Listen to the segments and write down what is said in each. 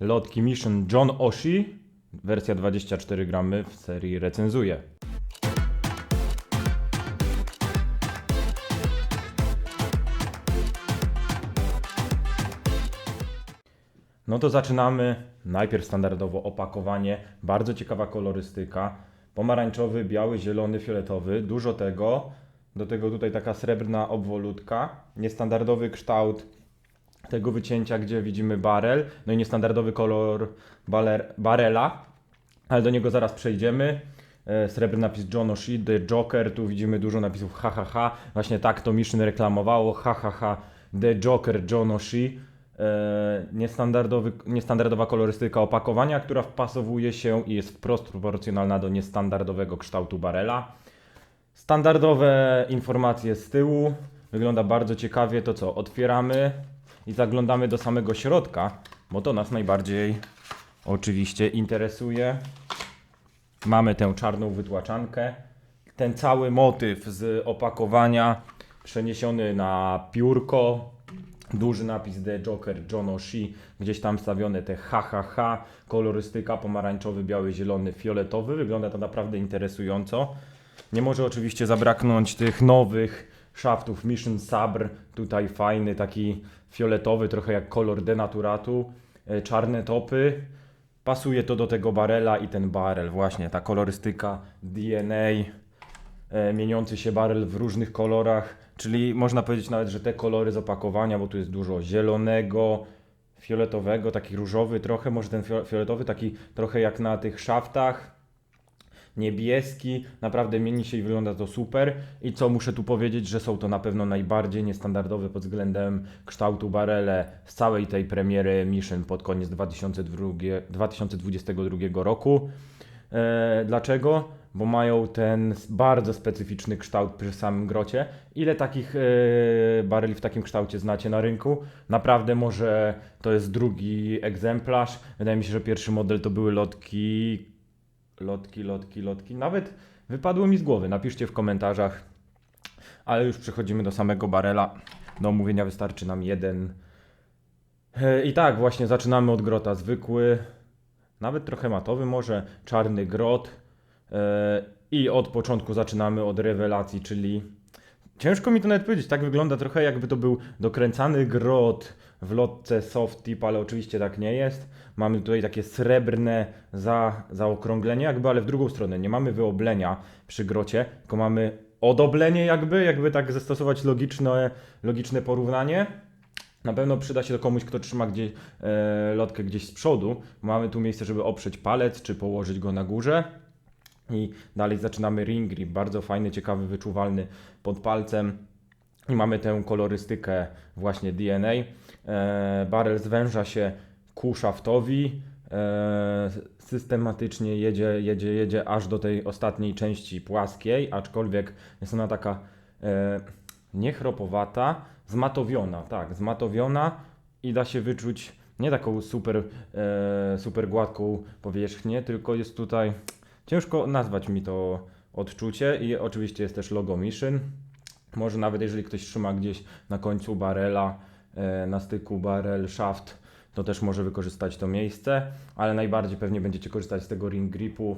Lotki Mission John Oshi, wersja 24 gramy w serii recenzuje. No to zaczynamy. Najpierw standardowo opakowanie, bardzo ciekawa kolorystyka. Pomarańczowy, biały, zielony, fioletowy, dużo tego. Do tego tutaj taka srebrna obwolutka, niestandardowy kształt tego wycięcia, gdzie widzimy barel, no i niestandardowy kolor baler, barela, ale do niego zaraz przejdziemy. E, Srebrny napis John O'Shea, The Joker, tu widzimy dużo napisów ha ha ha, właśnie tak to Mission reklamowało, ha ha ha, The Joker John O'Shea. E, Niestandardowy, niestandardowa kolorystyka opakowania, która wpasowuje się i jest wprost proporcjonalna do niestandardowego kształtu barela. Standardowe informacje z tyłu. Wygląda bardzo ciekawie. To co? Otwieramy i zaglądamy do samego środka, bo to nas najbardziej oczywiście interesuje. Mamy tę czarną wytłaczankę. Ten cały motyw z opakowania przeniesiony na piórko. Duży napis The Joker John O'Shea, gdzieś tam stawione te HHH, kolorystyka pomarańczowy, biały, zielony, fioletowy. Wygląda to naprawdę interesująco. Nie może oczywiście zabraknąć tych nowych szaftów Mission Sabr. Tutaj fajny, taki fioletowy, trochę jak kolor denaturatu. E, Czarne topy. Pasuje to do tego barela i ten barel, właśnie ta kolorystyka DNA, e, mieniący się barel w różnych kolorach, czyli można powiedzieć nawet, że te kolory z opakowania, bo tu jest dużo zielonego, fioletowego, taki różowy trochę, może ten fio- fioletowy taki trochę jak na tych szaftach, niebieski, naprawdę mieni się i wygląda to super. I co muszę tu powiedzieć, że są to na pewno najbardziej niestandardowe pod względem kształtu barele z całej tej premiery Mission pod koniec 2002, 2022 roku. E, dlaczego? Bo mają ten bardzo specyficzny kształt przy samym grocie. Ile takich e, bareli w takim kształcie znacie na rynku? Naprawdę może to jest drugi egzemplarz. Wydaje mi się, że pierwszy model to były lotki lotki, lotki, lotki. Nawet wypadły mi z głowy. Napiszcie w komentarzach. Ale już przechodzimy do samego barela. Do omówienia wystarczy nam jeden. E, I tak, właśnie zaczynamy od grota. Zwykły, nawet trochę matowy może, czarny grot. E, I od początku zaczynamy od rewelacji, czyli ciężko mi to nawet powiedzieć. Tak wygląda trochę jakby to był dokręcany grot w lotce soft tip, ale oczywiście tak nie jest. Mamy tutaj takie srebrne za, zaokrąglenie jakby, ale w drugą stronę. Nie mamy wyoblenia przy grocie, tylko mamy odoblenie jakby, jakby tak zastosować logiczne, logiczne porównanie. Na pewno przyda się to komuś, kto trzyma gdzieś, e, lotkę gdzieś z przodu. Mamy tu miejsce, żeby oprzeć palec, czy położyć go na górze. I dalej zaczynamy ring grip, bardzo fajny, ciekawy, wyczuwalny pod palcem. I mamy tę kolorystykę właśnie DNA. E, barel zwęża się ku szaftowi. E, systematycznie jedzie, jedzie, jedzie aż do tej ostatniej części płaskiej, aczkolwiek jest ona taka e, niechropowata, zmatowiona, tak, zmatowiona i da się wyczuć nie taką super, super gładką powierzchnię, tylko jest tutaj ciężko nazwać mi to odczucie i oczywiście jest też logo Mission. Może nawet jeżeli ktoś trzyma gdzieś na końcu barela, e, na styku barel, shaft, to też może wykorzystać to miejsce, ale najbardziej pewnie będziecie korzystać z tego ring gripu.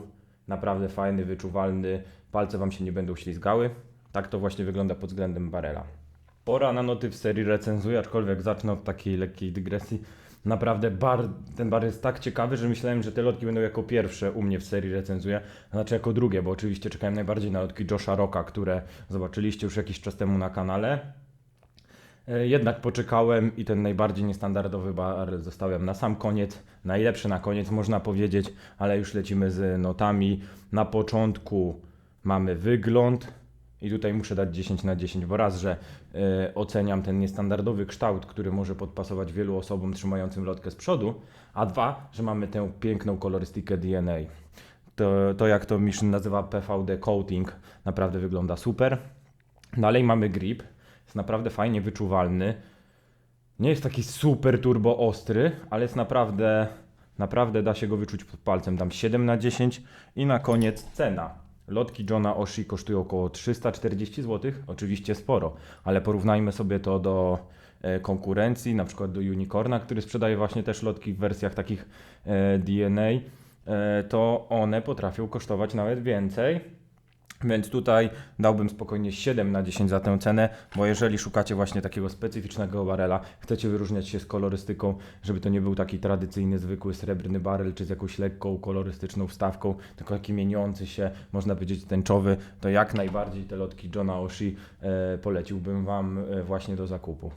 Naprawdę fajny, wyczuwalny, palce Wam się nie będą ślizgały. Tak to właśnie wygląda pod względem barela. Pora na noty w serii recenzuję, aczkolwiek zacznę od takiej lekkiej dygresji. Naprawdę bar, ten bar jest tak ciekawy, że myślałem, że te lotki będą jako pierwsze u mnie w serii recenzuję, a znaczy jako drugie, bo oczywiście czekałem najbardziej na lotki Josha Rocka, które zobaczyliście już jakiś czas temu na kanale. E, Jednak poczekałem i ten najbardziej niestandardowy bar zostawiam na sam koniec. Najlepszy na koniec można powiedzieć, ale już lecimy z notami. Na początku mamy wygląd i tutaj muszę dać 10 na 10, bo raz, że e, oceniam ten niestandardowy kształt, który może podpasować wielu osobom trzymającym lotkę z przodu, a dwa, że mamy tę piękną kolorystykę DNA. To, to jak to Mission nazywa PVD coating, naprawdę wygląda super. Dalej mamy grip, jest naprawdę fajnie wyczuwalny. Nie jest taki super turbo ostry, ale jest naprawdę, naprawdę da się go wyczuć pod palcem. Dam 7 na 10 i na koniec cena. Lotki Johna Oshi kosztują około 340 zł, oczywiście sporo, ale porównajmy sobie to do e, konkurencji, na przykład do Unicorna, który sprzedaje właśnie też lotki w wersjach takich e, DNA, e, to one potrafią kosztować nawet więcej. Więc tutaj dałbym spokojnie 7 na 10 za tę cenę, bo jeżeli szukacie właśnie takiego specyficznego barela, chcecie wyróżniać się z kolorystyką, żeby to nie był taki tradycyjny, zwykły srebrny barel, czy z jakąś lekką kolorystyczną wstawką, tylko taki mieniący się, można powiedzieć tęczowy, to jak najbardziej te lotki Johna Oshii e, poleciłbym Wam e, właśnie do zakupu.